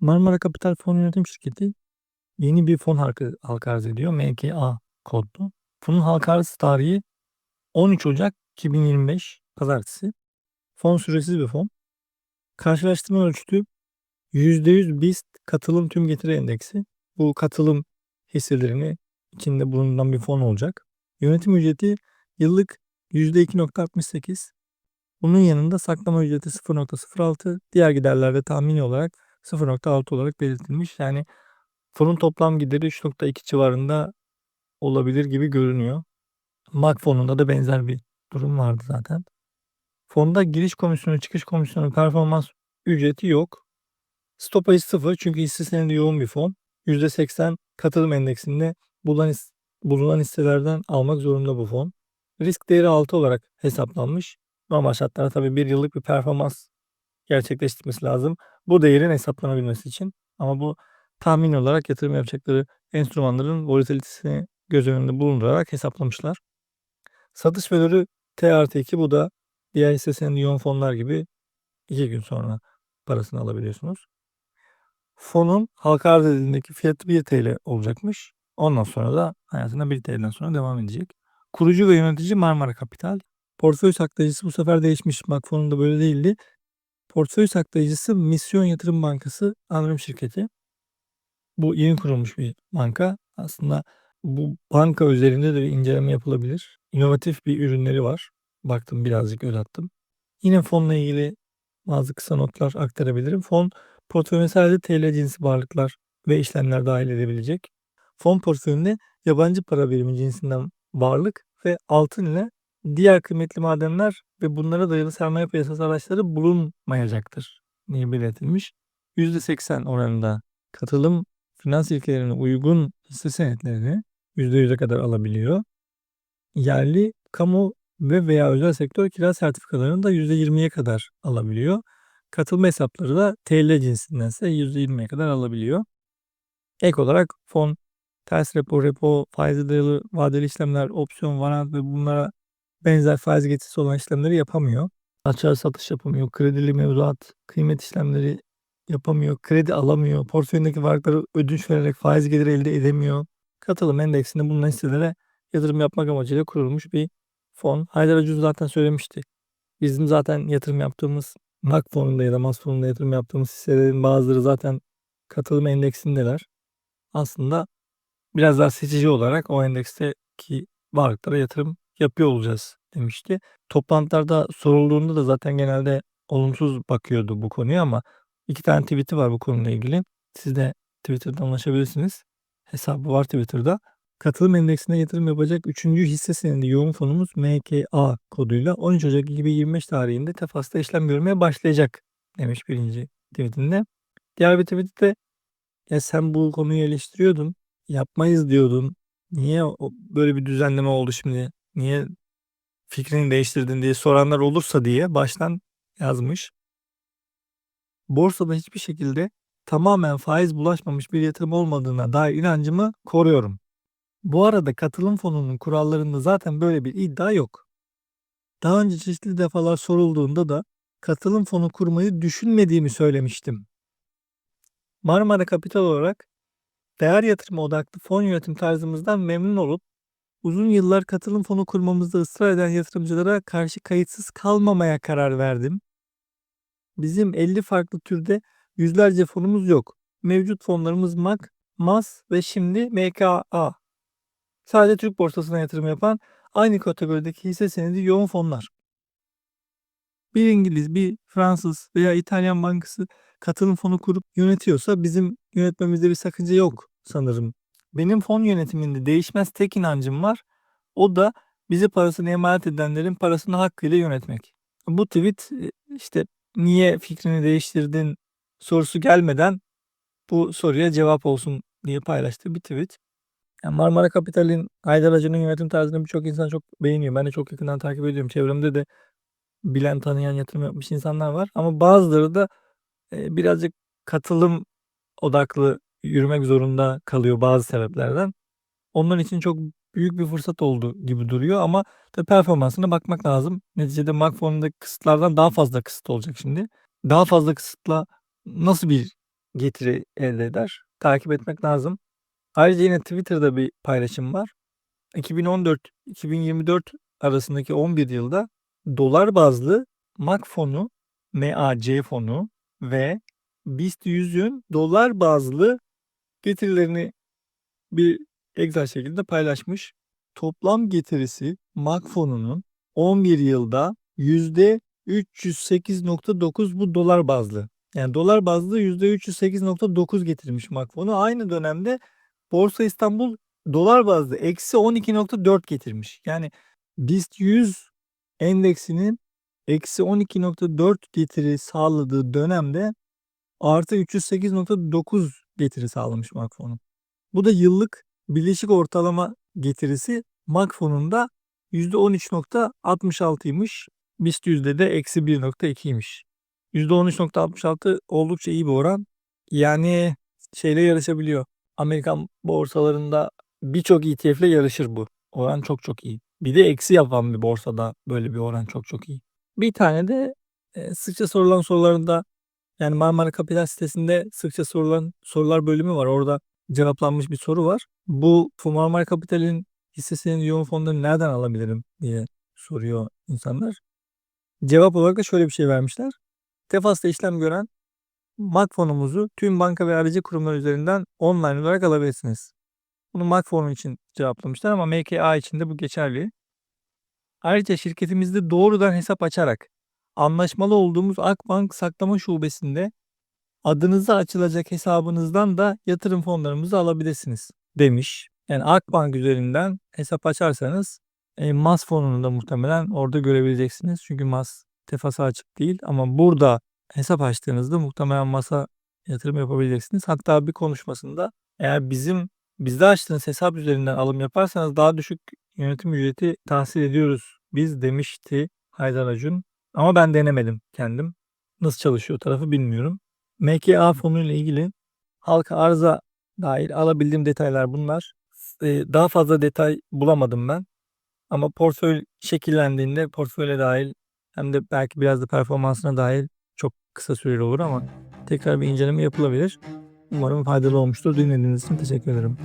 Marmara Kapital Fon Yönetim Şirketi yeni bir fon halka, halka arz ediyor. MKA kodlu. Fonun halka arz tarihi 13 Ocak 2025 Pazartesi. Fon süresiz bir fon. Karşılaştırma ölçütü %100 BIST katılım tüm getiri endeksi. Bu katılım hisselerini içinde bulunan bir fon olacak. Yönetim ücreti yıllık %2.68. Bunun yanında saklama ücreti 0.06. Diğer giderlerde tahmini olarak 0.6 olarak belirtilmiş. Yani fonun toplam gideri 3.2 civarında olabilir gibi görünüyor. MAK fonunda da benzer bir durum vardı zaten. Fonda giriş komisyonu, çıkış komisyonu, performans ücreti yok. Stopajı sıfır çünkü hisse senedi yoğun bir fon. %80 katılım endeksinde bulunan, bulunan hisselerden almak zorunda bu fon. Risk değeri 6 olarak hesaplanmış. Normal şartlarda tabii bir yıllık bir performans gerçekleştirmesi lazım. Bu değerin hesaplanabilmesi için. Ama bu tahmin olarak yatırım yapacakları enstrümanların volatilitesini göz önünde bulundurarak hesaplamışlar. Satış valörü T artı 2 bu da diğer hisse senedi yoğun fonlar gibi 2 gün sonra parasını alabiliyorsunuz. Fonun halka arz edildiğindeki fiyatı 1 TL olacakmış. Ondan sonra da hayatına 1 TL'den sonra devam edecek. Kurucu ve yönetici Marmara Kapital. Portföy saklayıcısı bu sefer değişmiş. Bak fonunda böyle değildi. Portföy saklayıcısı Misyon Yatırım Bankası anonim şirketi. Bu yeni kurulmuş bir banka. Aslında bu banka üzerinde de bir inceleme yapılabilir. İnovatif bir ürünleri var. Baktım birazcık göz attım. Yine fonla ilgili bazı kısa notlar aktarabilirim. Fon portföyüne sadece TL cinsi varlıklar ve işlemler dahil edebilecek. Fon portföyünde yabancı para birimi cinsinden varlık ve altın ile diğer kıymetli madenler ve bunlara dayalı sermaye piyasası araçları bulunmayacaktır diye belirtilmiş. %80 oranında katılım finans ilkelerine uygun hisse senetlerini %100'e kadar alabiliyor. Yerli, kamu ve veya özel sektör kira sertifikalarını da %20'ye kadar alabiliyor. Katılma hesapları da TL cinsindense %20'ye kadar alabiliyor. Ek olarak fon, ters repo, repo, faize dayalı vadeli işlemler, opsiyon, varant ve bunlara benzer faiz getirisi olan işlemleri yapamıyor. Açığa satış yapamıyor. Kredili mevduat, kıymet işlemleri yapamıyor. Kredi alamıyor. Portföyündeki varlıkları ödünç vererek faiz geliri elde edemiyor. Katılım endeksinde bulunan hisselere yatırım yapmak amacıyla kurulmuş bir fon. Haydar Acun zaten söylemişti. Bizim zaten yatırım yaptığımız MAK fonunda ya da MAS fonunda yatırım yaptığımız hisselerin bazıları zaten katılım endeksindeler. Aslında biraz daha seçici olarak o endeksteki varlıklara yatırım yapıyor olacağız demişti. Toplantılarda sorulduğunda da zaten genelde olumsuz bakıyordu bu konuya ama iki tane tweet'i var bu konuyla ilgili. Siz de Twitter'dan ulaşabilirsiniz. Hesabı var Twitter'da. Katılım endeksine yatırım yapacak 3. hisse senedi yoğun fonumuz MKA koduyla 13 Ocak 2025 tarihinde Tefas'ta işlem görmeye başlayacak demiş birinci tweetinde. Diğer bir tweette ya sen bu konuyu eleştiriyordun, yapmayız diyordun. Niye böyle bir düzenleme oldu şimdi? Niye fikrini değiştirdin diye soranlar olursa diye baştan yazmış. Borsada hiçbir şekilde tamamen faiz bulaşmamış bir yatırım olmadığına dair inancımı koruyorum. Bu arada katılım fonunun kurallarında zaten böyle bir iddia yok. Daha önce çeşitli defalar sorulduğunda da katılım fonu kurmayı düşünmediğimi söylemiştim. Marmara Kapital olarak değer yatırımı odaklı fon yönetim tarzımızdan memnun olup uzun yıllar katılım fonu kurmamızda ısrar eden yatırımcılara karşı kayıtsız kalmamaya karar verdim. Bizim 50 farklı türde yüzlerce fonumuz yok. Mevcut fonlarımız MAK, MAS ve şimdi MKA. Sadece Türk borsasına yatırım yapan aynı kategorideki hisse senedi yoğun fonlar. Bir İngiliz, bir Fransız veya İtalyan bankası katılım fonu kurup yönetiyorsa bizim yönetmemizde bir sakınca yok sanırım. Benim fon yönetiminde değişmez tek inancım var. O da bizi parasını emanet edenlerin parasını hakkıyla yönetmek. Bu tweet işte niye fikrini değiştirdin sorusu gelmeden bu soruya cevap olsun diye paylaştığı bir tweet. Yani Marmara Kapital'in Haydar Acı'nın yönetim tarzını birçok insan çok beğeniyor. Ben de çok yakından takip ediyorum. Çevremde de bilen, tanıyan, yatırım yapmış insanlar var. Ama bazıları da e, birazcık katılım odaklı yürümek zorunda kalıyor bazı sebeplerden. Onlar için çok büyük bir fırsat oldu gibi duruyor ama tabii performansına bakmak lazım. Neticede fonundaki kısıtlardan daha fazla kısıt olacak şimdi. Daha fazla kısıtla nasıl bir getiri elde eder. Takip etmek lazım. Ayrıca yine Twitter'da bir paylaşım var. 2014-2024 arasındaki 11 yılda dolar bazlı MAC fonu, MAC fonu ve BIST 100'ün dolar bazlı getirilerini bir Excel şekilde paylaşmış. Toplam getirisi MAC fonunun 11 yılda %308.9 bu dolar bazlı. Yani dolar bazlı %308.9 getirmiş MAC fonu. Aynı dönemde Borsa İstanbul dolar bazlı eksi 12.4 getirmiş. Yani BIST 100 endeksinin eksi 12.4 getiri sağladığı dönemde artı 308.9 getiri sağlamış MAC fonu. Bu da yıllık birleşik ortalama getirisi MAC fonunda %13.66'ymış. BIST yüzde de eksi 1.2'ymiş. %13.66 oldukça iyi bir oran. Yani şeyle yarışabiliyor. Amerikan borsalarında birçok ETF ile yarışır bu. Oran çok çok iyi. Bir de eksi yapan bir borsada böyle bir oran çok çok iyi. Bir tane de e, sıkça sorulan sorularında yani Marmara Kapital sitesinde sıkça sorulan sorular bölümü var. Orada cevaplanmış bir soru var. Bu Marmara Kapital'in hissesinin yoğun fonlarını nereden alabilirim diye soruyor insanlar. Cevap olarak da şöyle bir şey vermişler. Tefas'ta işlem gören MAC fonumuzu tüm banka ve aracı kurumlar üzerinden online olarak alabilirsiniz. Bunu MAC fonu için cevaplamışlar ama MKA için de bu geçerli. Ayrıca şirketimizde doğrudan hesap açarak anlaşmalı olduğumuz Akbank saklama şubesinde adınıza açılacak hesabınızdan da yatırım fonlarımızı alabilirsiniz demiş. Yani Akbank üzerinden hesap açarsanız e, MAS fonunu da muhtemelen orada görebileceksiniz. Çünkü MAS tefası açık değil ama burada hesap açtığınızda muhtemelen MAS'a yatırım yapabileceksiniz. Hatta bir konuşmasında eğer bizim bizde açtığınız hesap üzerinden alım yaparsanız daha düşük yönetim ücreti tahsil ediyoruz biz demişti Haydar Acun. Ama ben denemedim kendim. Nasıl çalışıyor tarafı bilmiyorum. MKA fonu ile ilgili halka arıza dahil alabildiğim detaylar bunlar. Ee, daha fazla detay bulamadım ben. Ama portföy şekillendiğinde portföyle dahil hem de belki biraz da performansına dahil çok kısa süreli olur ama tekrar bir inceleme yapılabilir. Umarım faydalı olmuştur. Dinlediğiniz için teşekkür ederim.